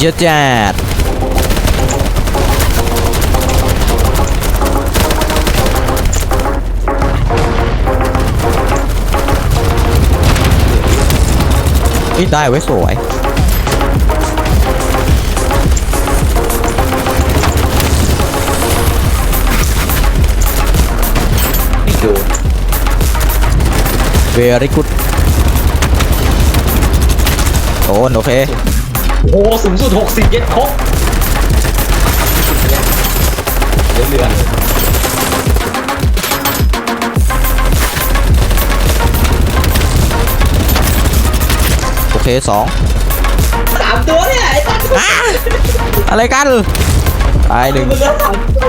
เยอะจัดเฮ้ยได้ไว้ยสวยไม่โดน very good โดนโอเค โอ้สูงสุด60เย็ดครบเหลือเหลือโอเคสองสามตัวเนี่ยไอ้ตัดอะอะไรกันตายหนึ่งมันเหลือสามตัว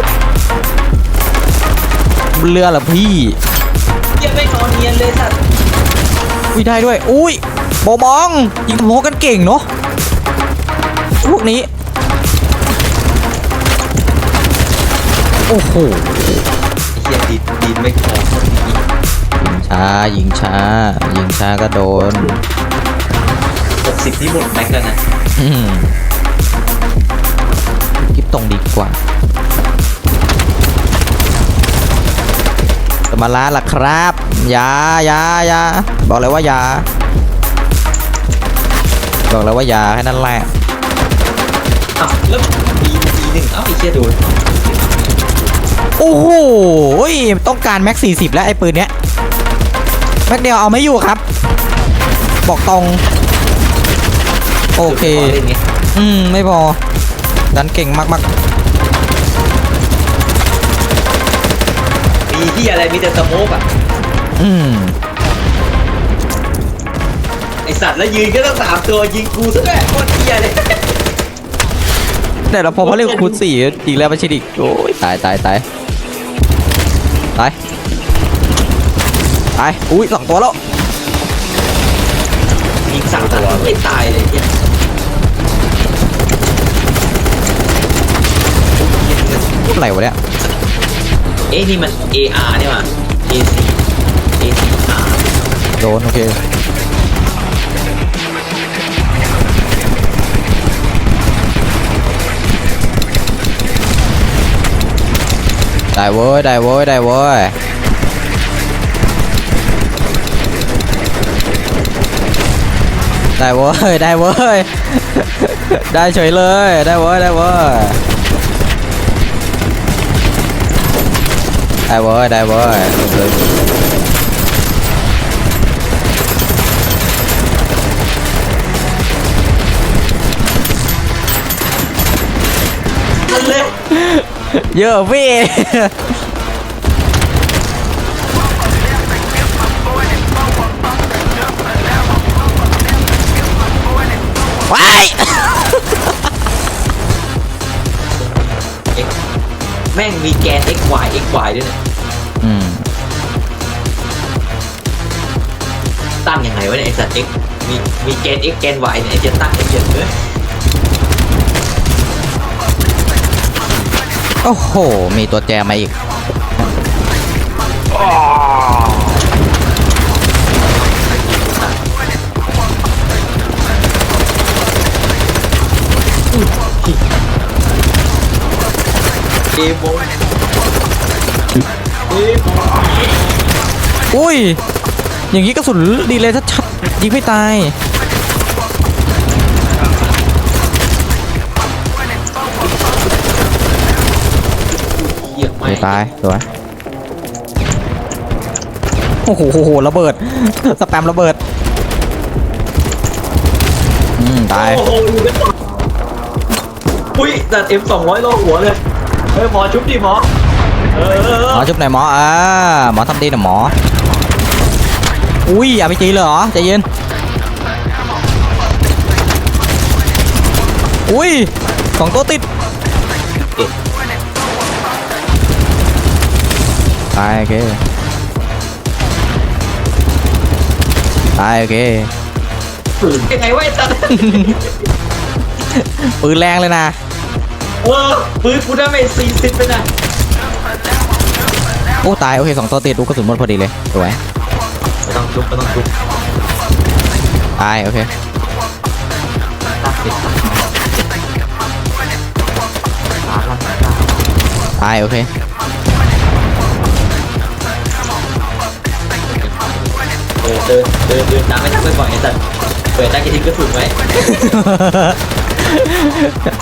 เรือเหรอพี่เยังไม่นอนเนียนเลยสัตว์อุ้ยได้ด้วย อุ้ยโบบองยิงทะโมกันเก่งเนาะ พวกนี้ โอ้โหเฮียดินดินไม่พอยิงช้ายิงช้า ยิงช้าก็โดนหกสิบที่หมดแม็กแล้วนะอืมกิบตรงดีกว่าจะมาล้าล่ะครับอยาอยาอยาบอกเลยว่าอยาบอกเลยว่าอยาแค่นั้นแหละ อ้าวแล้วปีปีหนึ่งเอ้าไอ้เฮียโดนโอ้โหต้องการแม็ก40 แล้วไอ้ปืนเนี้ย แม็กเดียวเอาไม่อยู่ครับ บอกตรง โอเคพอเล่นไงอืม ไม่พอ ดันเก่งมากมีที่อะไรมีแต่สโมกอะๆอืม ไอสัตว์แล้วยืนก็ต้องสามตัวยิงกูซะด้วยโคตรเฮียเลย แต่เราพอพอเล่นคูณสี่อีกแล้วไม่ใช่ดิโอ้ยตายตายตายตายตายอุ้ยสองตัวแล้วยิงสามตัวไม่ตายเลยเฮียพูดอะไรวะเนี่ยเอ้นี่มัน AR เนี่ยว่ะ AC ACR โดนโอเค ได้เว้ยได้เว้ยได้เว้ยได้เว้ยไเยอะพี่ ว้ายแม่งมีแกน x y x y ด้วยเนี่ยอืม ตั้งยังไงวะเนี่ยไอสัตว์ x มีมีแกน x แกน y เนี่ยไอจะตั้งไอเหี้ยเอ้ย โอ้โห มีตัวแจมาอีกเอโมเอโมอุ้ย อย่างนี้กระสุนดีเลยชัดๆยิงไม่ตาย ยไม่ไม่ตายสวยโอ้โหโหโหระเบิด สแปมระเบิด อืม ตาย โอ้โหอยู่เป็นอุ้ยตัด M สองร้อยโลหัวเลย เฮ้ยหมอชุบดิหมอ เออเออหมอชุบไหนอยหมออ่าหมอทำดีนะหมอ อุ้ยอาไปจีเลยเหรอใจเย็น อุ้ยสองตัวติด ตายโอเคตายโอเคยังไงไว้จันปืนแรงเลยนะเออปืนกูได้ไปสี่สิบไปนะโอ้ตายโอเคสองตัวติดดูกระสุนหมดพอดีเลยสวยไม่ต้องชุบไม่ต้องชุบตายโอเคตายโอเค ออเดินเดินเดินตามไม่ทันไปก่อนไอ้สัตว์เปิดได้กระทิ้งกระสุนไว้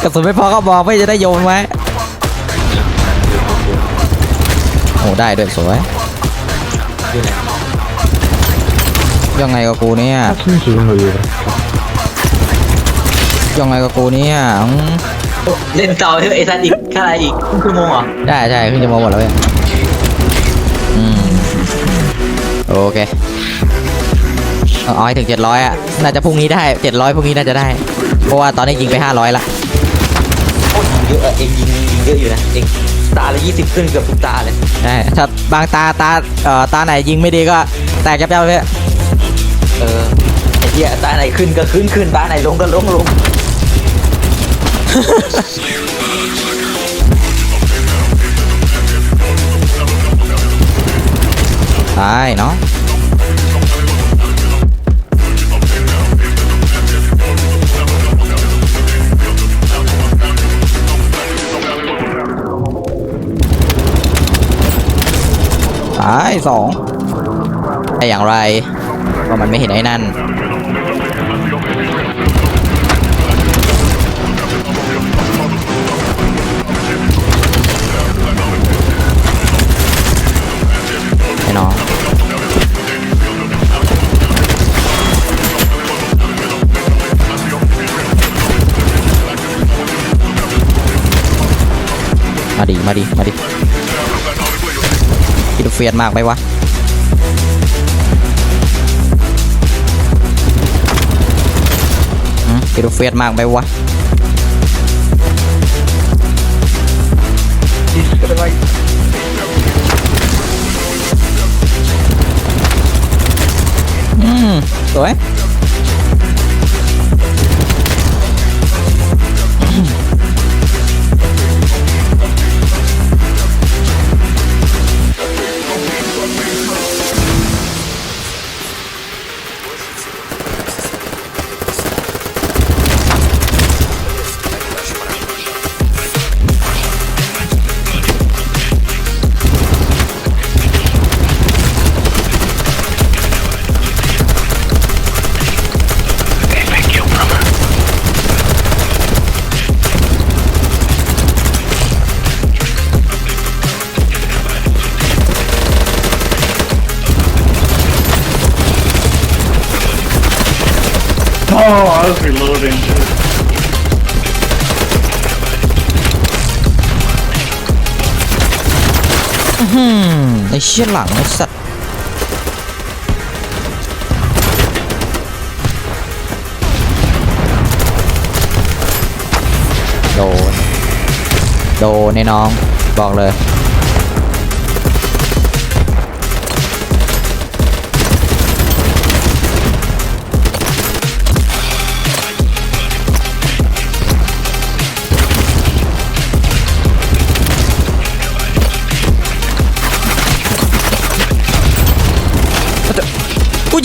กระสุนไม่พอก็บอกไม่จะได้โยนไว้โอ้ได้ด้วยสวยอยู่ไหนยังไงกับกูเนี่ยยังไงกับกูเนี่ยอืมเล่นต่อไอ้สัตว์อีกแค่ไรอีกครึ่งชั่วโมงเหรอได้ใช่ขึ้นจะมาหมดแล้วเว้ยอืมโอเค เอาเอาให้ถึง 700อะน่าจะพรุ่งนี้ได้ 700พรุ่งนี้น่าจะได้ เพราะว่าตอนนี้ยิงไป 500ละโอ้ยิงเยอะอะเองยิงยิงเยอะอยู่นะเองตาละยี่สิบขึ้นเกือบทุกตาเลยใช่ถ้าบางตาตาเอ่อตาไหนยิงไม่ดีก็แตกยับยับเลยเออไอ้เหี้ยตาไหนขึ้นก็ขึ้นขึ้นตาไหนลงก็ลงลงตายเนาะ สองแต่อย่างไรก็มันไม่เห็นไอ้นั่นไอ้น้องมาดิ มาดิ มาดิ คิดว่าเฟียดมากไหมวะอืมคิดว่าเฟียดมากไหมวะอืมสวย อืมไอ้เชี่ยหลังไอ้สัตว์โดน โดนไอ้น้อง บอกเลย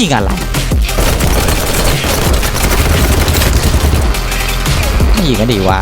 ยิงอะไรไม่ยิงกันดีวะ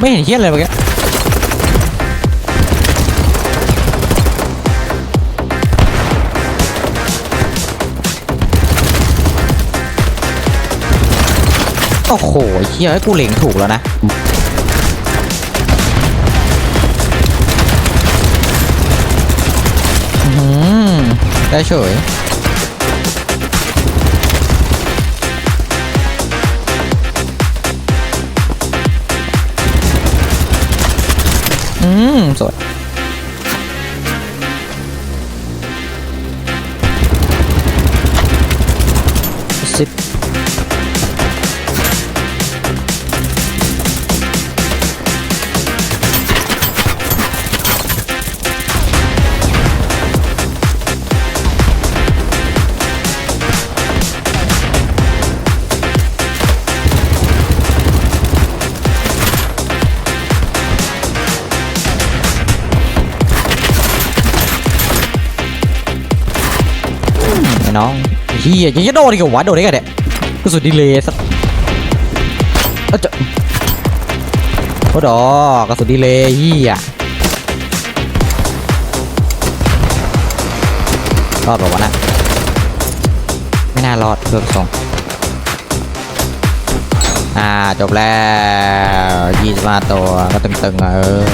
ไม่เห็นเฮี้ยอะไรเมื่อกี้โอ้โหเฮี้ยกูเหล็งถูกแล้วนะได้เฉย มสวยสิบ น้องเฮียยังจะโดนอีกเหรอวะโดนได้ไงเนี่ยกระสุนดีเลยสักเอ้าจะโอ้ดอกกระสุนดีเลยเฮียรอดเปล่าวะนะไม่น่ารอดเพิ่มสองอ่าจบแล้วยี่สิบห้าตัวก็ตึงๆอะเออ